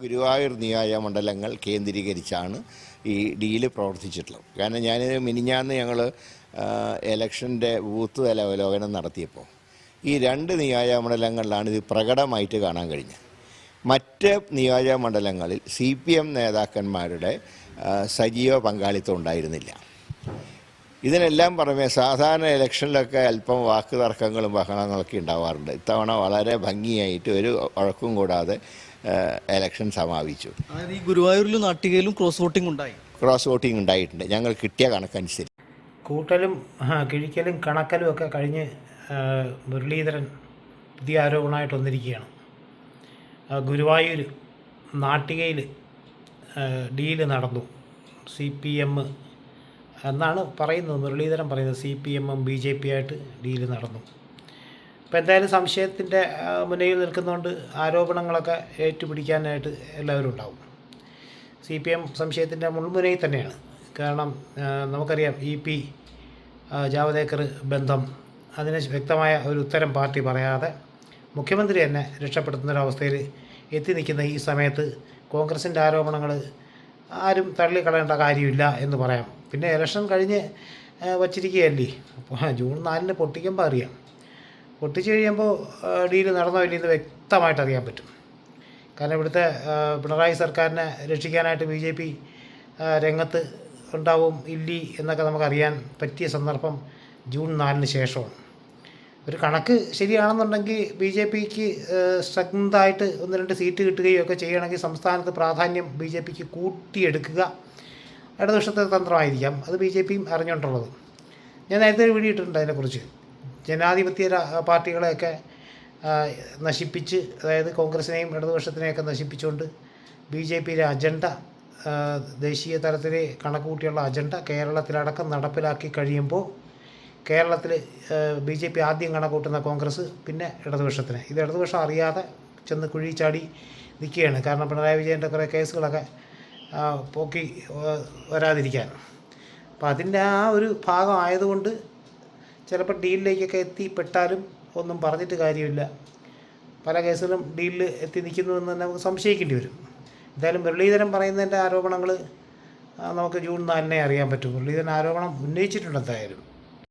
ഗുരുവായൂർ നിയോജക മണ്ഡലങ്ങൾ കേന്ദ്രീകരിച്ചാണ് ഈ ഡീൽ പ്രവർത്തിച്ചിട്ടുള്ളത്. കാരണം ഞാൻ മിനിഞ്ഞാന്ന് ഞങ്ങൾ എലക്ഷന്റെ ബൂത്ത് തല അവലോകനം നടത്തിയപ്പോൾ ഈ രണ്ട് നിയോജക മണ്ഡലങ്ങളിലാണ് ഇത് പ്രകടമായിട്ട് കാണാൻ കഴിഞ്ഞത്. മറ്റ് നിയോജക മണ്ഡലങ്ങളിൽ സി പി എം നേതാക്കന്മാരുടെ സജീവ പങ്കാളിത്തം ഉണ്ടായിരുന്നില്ല. ഇതിനെല്ലാം പുറമെ സാധാരണ ഇലക്ഷനിലൊക്കെ അല്പം വാക്ക് തർക്കങ്ങളും ബഹളങ്ങളൊക്കെ ഉണ്ടാവാറുണ്ട്. ഇത്തവണ വളരെ ഭംഗിയായിട്ട് ഒരു ഉഴക്കും കൂടാതെ ഇലക്ഷൻ സമാപിച്ചു. ഈ ഗുരുവായൂരിലും നാട്ടികയിലും ക്രോസ് വോട്ടിംഗ് ഉണ്ടായി. ക്രോസ് വോട്ടിംഗ് ഉണ്ടായിട്ടുണ്ട്. ഞങ്ങൾ കിട്ടിയ കണക്കനുസരിച്ച്. കൂട്ടലും കിഴിക്കലും കണക്കലും ഒക്കെ കഴിഞ്ഞ് മുരളീധരൻ പുതിയ ആരോപണമായിട്ട് വന്നിരിക്കുകയാണ്. ഗുരുവായൂർ നാട്ടികയിൽ ഡീൽ നടന്നു. സി പി എം എന്നാണ് പറയുന്നത് മുരളീധരൻ പറയുന്നത് സി പി എമ്മും ബി ജെ പി ആയിട്ട് ഡീൽ നടന്നു. അപ്പോൾ എന്തായാലും സംശയത്തിന്റെ മുന്നിൽ നിൽക്കുന്നതുകൊണ്ട് ആരോപണങ്ങളൊക്കെ ഏറ്റുപിടിക്കാനായിട്ട് എല്ലാവരും ഉണ്ടാവും. സി പി എം സംശയത്തിന്റെ മുൾമുനയിൽ തന്നെയാണ്. കാരണം നമുക്കറിയാം ഇ പി ജാവദേക്കർ ബന്ധം അതിന് വ്യക്തമായ ഒരു ഉത്തരം പാർട്ടി പറയാതെ മുഖ്യമന്ത്രി തന്നെ രക്ഷപ്പെടുത്തുന്നൊരവസ്ഥയിൽ എത്തി നിൽക്കുന്ന ഈ സമയത്ത് കോൺഗ്രസിന്റെ ആരോപണങ്ങൾ ആരും തള്ളിക്കളയേണ്ട കാര്യമില്ല എന്ന് പറയാം. പിന്നെ ഇലക്ഷൻ കഴിഞ്ഞ് വച്ചിരിക്കുകയല്ലേ? അപ്പോൾ ജൂൺ നാലിന് പൊട്ടിക്കുമ്പോൾ അറിയാം. പൊട്ടിച്ചു കഴിയുമ്പോൾ ഡീൽ നടന്നോ ഇല്ലെന്ന് വ്യക്തമായിട്ട് അറിയാൻ പറ്റും. കാരണം ഇവിടുത്തെ പിണറായി സർക്കാരിനെ രക്ഷിക്കാനായിട്ട് ബി ജെ പി രംഗത്ത് ഉണ്ടാവും ഇല്ലി എന്നൊക്കെ നമുക്കറിയാൻ പറ്റിയ സന്ദർഭം ജൂൺ നാലിന് ശേഷമാണ്. ഒരു കണക്ക് ശരിയാണെന്നുണ്ടെങ്കിൽ ബി ജെ പിക്ക് സ്ട്രെങ്തായിട്ട് ഒന്ന് രണ്ട് സീറ്റ് കിട്ടുകയോ ഒക്കെ ചെയ്യണമെങ്കിൽ സംസ്ഥാനത്ത് പ്രാധാന്യം ബി ജെ പിക്ക് കൂട്ടിയെടുക്കുക. ഇടതുപക്ഷത്തെ തന്ത്രമായിരിക്കാം. അത് ബി ജെ പിയും അറിഞ്ഞുകൊണ്ടുള്ളത്. ഞാൻ നേരത്തെ ഒരു വീഡിയോ ഇട്ടിട്ടുണ്ട് അതിനെക്കുറിച്ച്. ജനാധിപത്യ പാർട്ടികളെയൊക്കെ നശിപ്പിച്ച് അതായത് കോൺഗ്രസിനെയും ഇടതുപക്ഷത്തിനെയൊക്കെ നശിപ്പിച്ചുകൊണ്ട് ബി ജെ പിയിലെ അജണ്ട ദേശീയ തലത്തിൽ കണക്ക് കൂട്ടിയുള്ള അജണ്ട കേരളത്തിലടക്കം നടപ്പിലാക്കി കഴിയുമ്പോൾ കേരളത്തിൽ ബി ജെ പി ആദ്യം കണക്കൂട്ടുന്ന കോൺഗ്രസ് പിന്നെ ഇടതുപക്ഷത്തിന്. ഇത് ഇടതുപക്ഷം അറിയാതെ ചെന്ന് കുഴി ചാടി നിൽക്കുകയാണ്. കാരണം പിണറായി വിജയന്റെ കുറേ കേസുകളൊക്കെ പോക്കി വരാതിരിക്കാൻ. അപ്പം അതിന്റെ ആ ഒരു ഭാഗം ആയതുകൊണ്ട് ചിലപ്പോൾ ഡീലിലേക്കൊക്കെ എത്തിപ്പെട്ടാലും ഒന്നും പറഞ്ഞിട്ട് കാര്യമില്ല. പല കേസുകളും ഡീലിൽ എത്തി നിൽക്കുന്നു എന്ന് തന്നെ നമുക്ക് സംശയിക്കേണ്ടി വരും. എന്തായാലും മുരളീധരൻ പറയുന്നതിന്റെ ആരോപണങ്ങൾ നമുക്ക് ജൂൺ നാലിനെ അറിയാൻ പറ്റും. മുരളീധരൻ ആരോപണം ഉന്നയിച്ചിട്ടുണ്ട് എന്തായാലും.